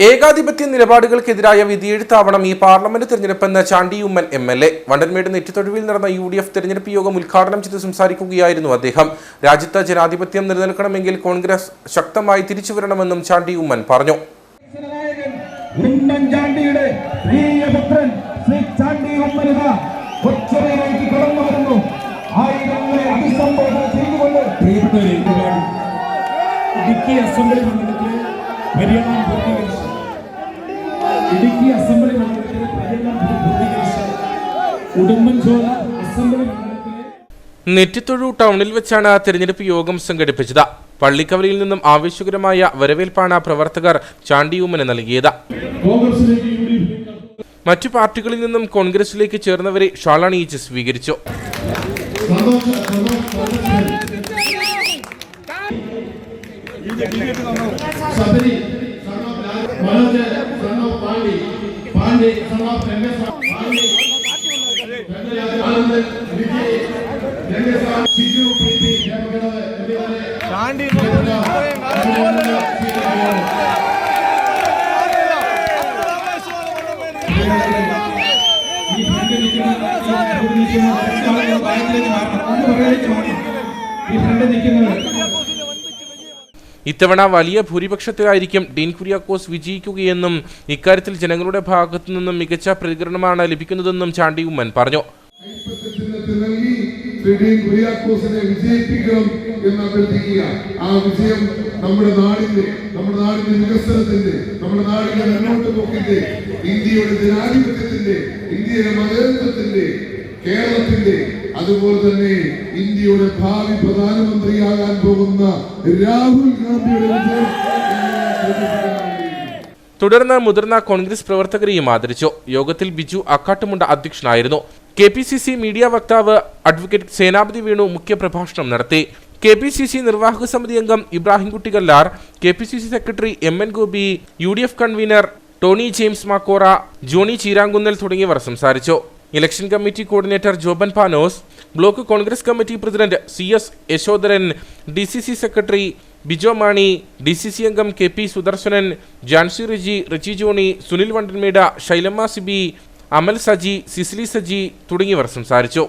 ഏകാധിപത്യ നിലപാടുകൾക്കെതിരായ വിധിയെഴുത്താവണം ഈ parliament തെരഞ്ഞെടുപ്പെന്ന് Chandy Oommen M L A. Vandanmedu നെറ്റിത്തൊഴിവിൽ നടന്ന യു ഡി എഫ് തെരഞ്ഞെടുപ്പ് യോഗം ഉദ്ഘാടനം ചെയ്ത് സംസാരിക്കുകയായിരുന്നു അദ്ദേഹം. രാജ്യത്ത് ജനാധിപത്യം നിലനിൽക്കണമെങ്കിൽ കോൺഗ്രസ് ശക്തമായി തിരിച്ചുവരണമെന്നും ചാണ്ടി ഉമ്മൻ പറഞ്ഞു ഉമ്മൻചാണ്ടിയുടെ പ്രിയപുത്രൻ ശ്രീ ചാണ്ടി ചെയ്തുകൊണ്ട് പ്രിയപ്പെട്ടവരെ അസംബ്ലി ഇടുക്കി അസംബ്ലി മണ്ഡലത്തിലെ പര്യടനം പൂർത്തീകരിച്ച. ഉടുമ്പൻചോല അസംബ്ലി മണ്ഡലത്തിലെ നെറ്റിത്തൊഴു ടൗണിൽ വെച്ചാണ് തെരഞ്ഞെടുപ്പ് യോഗം സംഘടിപ്പിച്ചത്. പള്ളിക്കവലയിൽ നിന്നും ആവേശകരമായ വരവേൽപ്പാണ് പ്രവർത്തകർ ചാണ്ടിയൂമന് നൽകിയത്. മറ്റു പാർട്ടികളിൽ നിന്നും കോൺഗ്രസിലേക്ക് ചേർന്നവരെ ഷാളണിയിച്ച് സ്വീകരിച്ചു. Sabri, ഇത്തവണ വലിയ ഭൂരിപക്ഷത്തിലായിരിക്കും ഡീൻ കുര്യാക്കോസ് വിജയിക്കുകയെന്നും ഇക്കാര്യത്തിൽ ജനങ്ങളുടെ ഭാഗത്തു നിന്നും മികച്ച പ്രതികരണമാണ് ലഭിക്കുന്നതെന്നും ചാണ്ടി ഉമ്മൻ പറഞ്ഞു. ശ്രീ കുര്യാക്കോസിനെ വിജയിപ്പിക്കണം എന്ന് അഭ്യർത്ഥിക്കുക ആ വിജയം നമ്മുടെ നാടിന്റെ നമ്മുടെ നാടിന്റെ വികസനത്തിന്റെ നമ്മുടെ നാടിന്റെ മുന്നോട്ട് പോക്കിന്റെ ഇന്ത്യയുടെ ജനാധിപത്യത്തിന്റെ ഇന്ത്യയുടെ മതേതത്വത്തിന്റെ കേരളത്തിന്റെ അതുപോലെ തന്നെ ഇന്ത്യയുടെ ഭാവി പ്രധാനമന്ത്രിയാകാൻ പോകുന്ന രാഹുൽ ഗാന്ധിയുടെ. തുടർന്ന് മുതിർന്ന കോൺഗ്രസ് പ്രവർത്തകരെയും ആദരിച്ചു യോഗത്തിൽ ബിജു അക്കാട്ടുമുണ്ട അധ്യക്ഷനായിരുന്നു K P C C media വക്താവ് അഡ്വക്കേറ്റ് സേനാപതി വേണു മുഖ്യപ്രഭാഷണം നടത്തി. കെ പി സി സി നിർവാഹക സമിതി അംഗം Ibrahimkutty Kallar K P C C secretary M N Gopi U D F convener Tony James Makkora Johny Cheerankunnel തുടങ്ങിയവർ സംസാരിച്ചു. Election committee coordinator Joban Panos block Congress committee president C S Yashodharan D C C secretary Bijo Mani D C C അംഗം K P Sudarsanan Jancy Riji Riji Johny Sunil വണ്ടൻമേട Shailamma Sibi Amal Saji Cicily Saji തുടങ്ങിയവർ സംസാരിച്ചു.